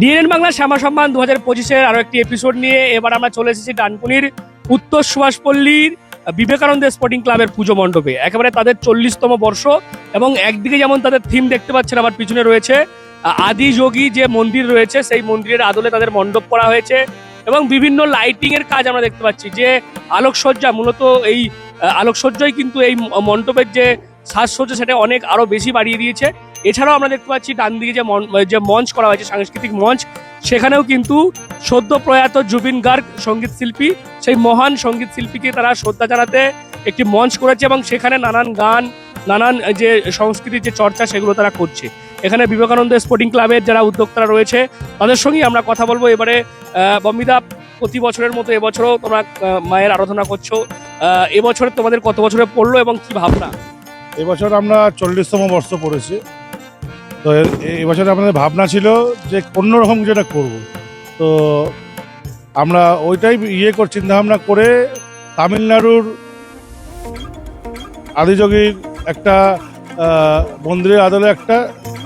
DNN Bangla শ্যামা সম্মান দু হাজার পঁচিশের আরও একটি এপিসোড নিয়ে এবার আমরা চলে এসেছি ডানকুনির উত্তর সুভাষপল্লীর বিবেকানন্দ স্পোর্টিং ক্লাবের পুজো মণ্ডপে। একেবারে তাদের চল্লিশতম বর্ষ এবং একদিকে যেমন তাদের থিম দেখতে পাচ্ছেন আমার পিছনে রয়েছে আদি যোগী যে মন্দির রয়েছে, সেই মন্দিরের আদলে তাদের মণ্ডপ করা হয়েছে এবং বিভিন্ন লাইটিং এর কাজ আমরা দেখতে পাচ্ছি যে আলোকসজ্জা, মূলত এই আলোকসজ্জাই কিন্তু এই মণ্ডপের যে সাজসজ্জা সেটা অনেক আরও বেশি বাড়িয়ে দিয়েছে। এছাড়াও আমরা দেখতে পাচ্ছি ডান দিকে যে যে মঞ্চ করা হয়েছে, সাংস্কৃতিক মঞ্চ, সেখানেও কিন্তু সদ্য প্রয়াত জুবিন গার্গ সংগীত শিল্পী, সেই মহান সংগীত শিল্পীকে তারা শ্রদ্ধা জানাতে একটি মঞ্চ করেছে এবং সেখানে নানান গান, নানান যে সংস্কৃতির যে চর্চা সেগুলো তারা করছে। এখানে বিবেকানন্দ স্পোর্টিং ক্লাবের যারা উদ্যোক্তারা রয়েছে, তাদের সঙ্গেই আমরা কথা বলব। এবারে বম্বিদা প্রতি বছরের মতো এবছরও তোমরা মায়ের আরাধনা করছ। এবছরে তোমাদের কত বছরে পড়ল এবং কি ভাবনা? এবছর আমরা চল্লিশতম বর্ষ পড়েছি। তো এবছর আমাদের ভাবনা ছিল যে অন্যরকম কিছু একটা করব। তো আমরা ওইটাই ইয়ে করে চিন্তাভাবনা করে তামিলনাড়ুর আদিযোগীর একটা মন্দিরের আদলে একটা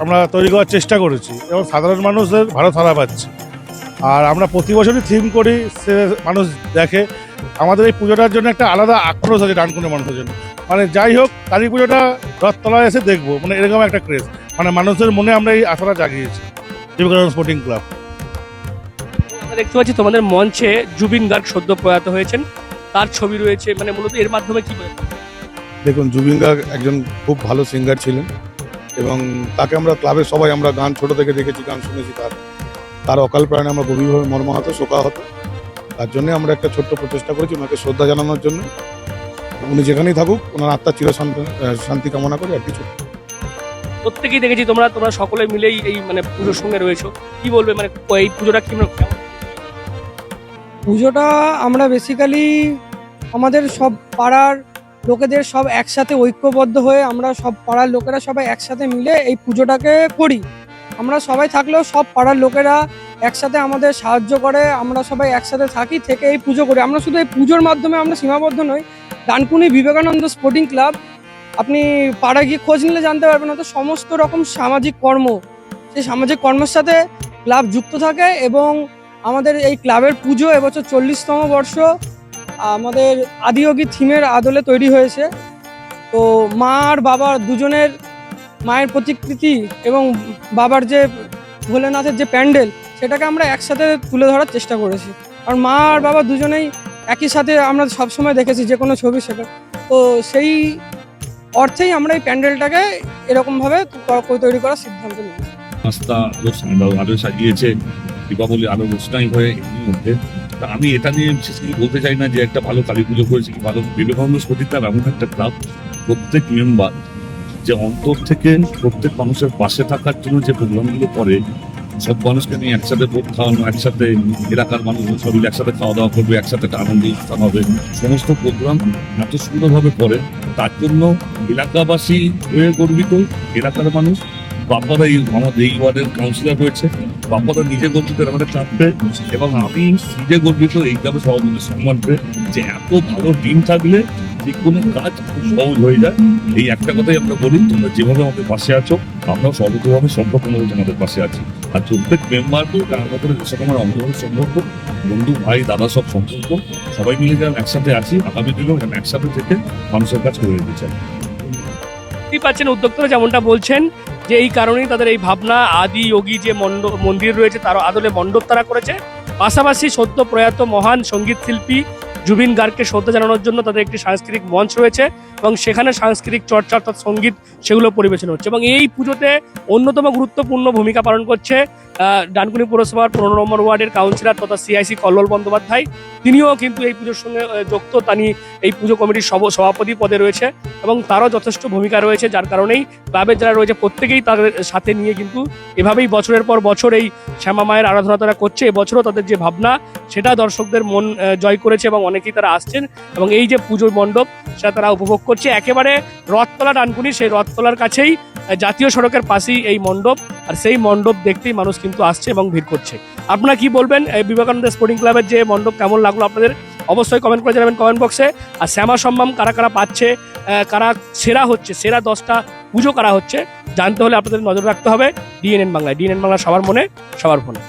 আমরা তৈরি করার চেষ্টা করেছি এবং সাধারণ মানুষদের ভালো সাড়া পাচ্ছে। আর আমরা প্রতি বছরই থিম করি, সে মানুষ দেখে। আমাদের এই পুজোটার জন্য একটা আলাদা আক্রোশ আছে ডানকুনের মানুষের জন্য। মানে যাই হোক, কালী পুজোটা রথতলায় এসে দেখব মানে এরকম একটা ক্রেজ মানে মানুষের মনে আমরা এই আশাটা জাগিয়েছি বিবেকানন্দ স্পোর্টিং ক্লাব আমরা দেখতে পাচ্ছি তোমাদের মঞ্চে জুবিন গার্গ সদ্য প্রয়াত হয়েছেন। তার ছবি রয়েছে মানে মূলত এর মাধ্যমে কি দেখুন জুবিন গার্গ একজন খুব ভালো সিঙ্গার ছিলেন এবং তাকে আমরা ক্লাবে সবাই আমরা গান ছোট থেকে দেখেছি গান শুনেছি তার। তার অকাল প্রাণে আমরা গভীরভাবে মর্মাহত শোকাহত। তার জন্য আমরা একটা ছোট্ট প্রচেষ্টা করেছি ওনাকে শ্রদ্ধা জানানোর জন্য। উনি যেখানেই থাকুক ওনার আত্মার চির শান্তি শান্তি কামনা করি আর কিছু না। প্রত্যেকেই দেখেছি তোমরা তোমরা সকলে মিলেই এই মানে পুজোর সঙ্গে রয়েছো। কি বলবে? মানে এই পুজোটা কি পুজোটা আমরা বেসিক্যালি আমাদের সব পাড়ার লোকেদের সব একসাথে ঐক্যবদ্ধ হয়ে আমরা সব পাড়ার লোকেরা সবাই একসাথে মিলে এই পুজোটাকে করি। আমরা সবাই থাকলেও সব পাড়ার লোকেরা একসাথে আমাদের সাহায্য করে, আমরা সবাই একসাথে থাকি, থেকে এই পুজো করি। আমরা শুধু এই পুজোর মাধ্যমে আমরা সীমাবদ্ধ নই। ডানকুনি বিবেকানন্দ স্পোর্টিং ক্লাব আপনি পাড়ায় গিয়ে খোঁজ নিলে জানতে পারবেন তো সমস্ত রকম সামাজিক কর্ম, সেই সামাজিক কর্মের সাথে ক্লাব যুক্ত থাকে এবং আমাদের এই ক্লাবের পুজো এবছর চল্লিশতম বর্ষ, আমাদের আদিয়োগী থিমের আদলে তৈরি হয়েছে। তো মা আর বাবার দুজনের মায়ের প্রতিকৃতি এবং বাবার যে ভোলেনাথের যে প্যান্ডেল, সেটাকে আমরা একসাথে তুলে ধরার চেষ্টা করেছি। আর মা আর বাবা দুজনেই একই সাথে আমরা সবসময় দেখেছি যে কোনো ছবি সেটা। তো সেই অর্থেই আমরা এই প্যান্ডেলটাকে এরকমভাবে তৈরি করার সিদ্ধান্ত নিয়েছি। রাস্তা আলো সাজা- আলো সাজিয়েছে, দীপাবলি আলো অনুষ্ঠান হয়ে এর মধ্যে। তা আমি এটা নিয়ে বিশেষ কিছু বলতে চাই না যে একটা ভালো কালী পুজো করেছি ভালো বিবেকানন্দ ক্লাব এমন একটা ক্লাব প্রত্যেক মেম্বার যে অন্তর থেকে প্রত্যেক মানুষের পাশে থাকার জন্য যে প্রোগ্রামগুলো করে সব মানুষকে নিয়ে একসাথে ভোট খাওয়ানো, একসাথে এলাকার মানুষ সবাই একসাথে খাওয়া দাওয়া করবে, একসাথে আনন্দ অনুষ্ঠান হবে। সমস্ত প্রোগ্রাম এত সুন্দরভাবে করে, তার জন্য এলাকাবাসী হয়ে গর্বিত, এলাকার মানুষ। বাপ্পাদা এই আমাদের এই ওয়ার্ডের কাউন্সিলর রয়েছে। বাপ্পাদা নিজে গর্বিত আমাদের চাপবে এবং আমি নিজে গর্বিত, এইভাবে সভাপতি সম্মান যে এত ভালো টিম থাকলে যে কোনো কাজ খুব সহজ হয়ে যায়, এই একটা কথাই আমরা বলি, তোমরা যেভাবে আমাদের পাশে আছো, আমরাও সর্বতভাবে সম্পর্কভাবে তোমাদের পাশে আছি। আর প্রত্যেক মেম্বার তার মধ্যে যেসব আমার অন্তর্গত সম্পর্ক, বন্ধু, ভাই, দাদা, সব সম্পর্ক, সবাই মিলে যেন একসাথে আছি, আগামী দিনেও যেন একসাথে থেকে মানুষের কাজ করে দিতে চাই। পাচ্ছেন উদ্যোক্তারা যেমনটা বলছেন, যে এই কারণেই তাদের এই ভাবনা, আদি যোগী যে মণ্ডপ মন্দির রয়েছে তার আদলে মণ্ডপ তারা করেছে। পাশাপাশি সদ্য প্রয়াত মহান সংগীত শিল্পী জুবিন গার্গকে শ্রদ্ধা জানানোর জন্য তাদের একটি সাংস্কৃতিক মঞ্চ রয়েছে। এবং সেখানে সাংস্কৃতিক চর্চা অর্থাৎ সংগীত সেগুলো পরিবেশন হচ্ছে এবং এই পুজোতে অন্যতম গুরুত্বপূর্ণ ভূমিকা পালন করছে ডানকুনি পৌরসভার পনেরো নম্বর ওয়ার্ডের কাউন্সিলর তথা সিআইসি কল্লোল বন্দ্যোপাধ্যায়। তিনিও কিন্তু এই পুজোর সঙ্গে যুক্ত। তিনি এই পুজো কমিটির সভ- সভাপতি পদে রয়েছে এবং তারও যথেষ্ট ভূমিকা রয়েছে যার কারণেই ক্লাবের যারা রয়েছে প্রত্যেকেই তাদের সাথে নিয়ে কিন্তু এভাবেই বছরের পর বছর এই শ্যামা মায়ের আরাধনা তারা করছে। এবছরও তাদের যে ভাবনা, সেটা দর্শকদের মন জয় করেছে এবং অনেকেই তারা আসছেন এবং এই যে পুজোর মণ্ডপ, সেটা তারা উপভোগ করছে একেবারে রথতলা ডানকুনি, সেই রথতলার কাছেই জাতীয় সড়কের পাশেই এই মণ্ডপ। আর সেই মণ্ডপ দেখতেই মানুষ কিন্তু আসছে এবং ভিড় করছে। আপনারা কি বলবেন বিবেকানন্দ স্পোর্টিং ক্লাবের যে মণ্ডপ কেমন লাগল আপনাদের? অবশ্যই কমেন্ট করে জানাবেন কমেন্ট বক্সে আর শ্যামা সম্মান কারা কারা পাচ্ছে কারা সেরা হচ্ছে, সেরা দশটা পুজো করা হচ্ছে, জানতে হলে আপনাদের নজর রাখতে হবে। ডিএনএন বাংলায় ডিএনএন বাংলা সবার মনে, সবার ফোনে।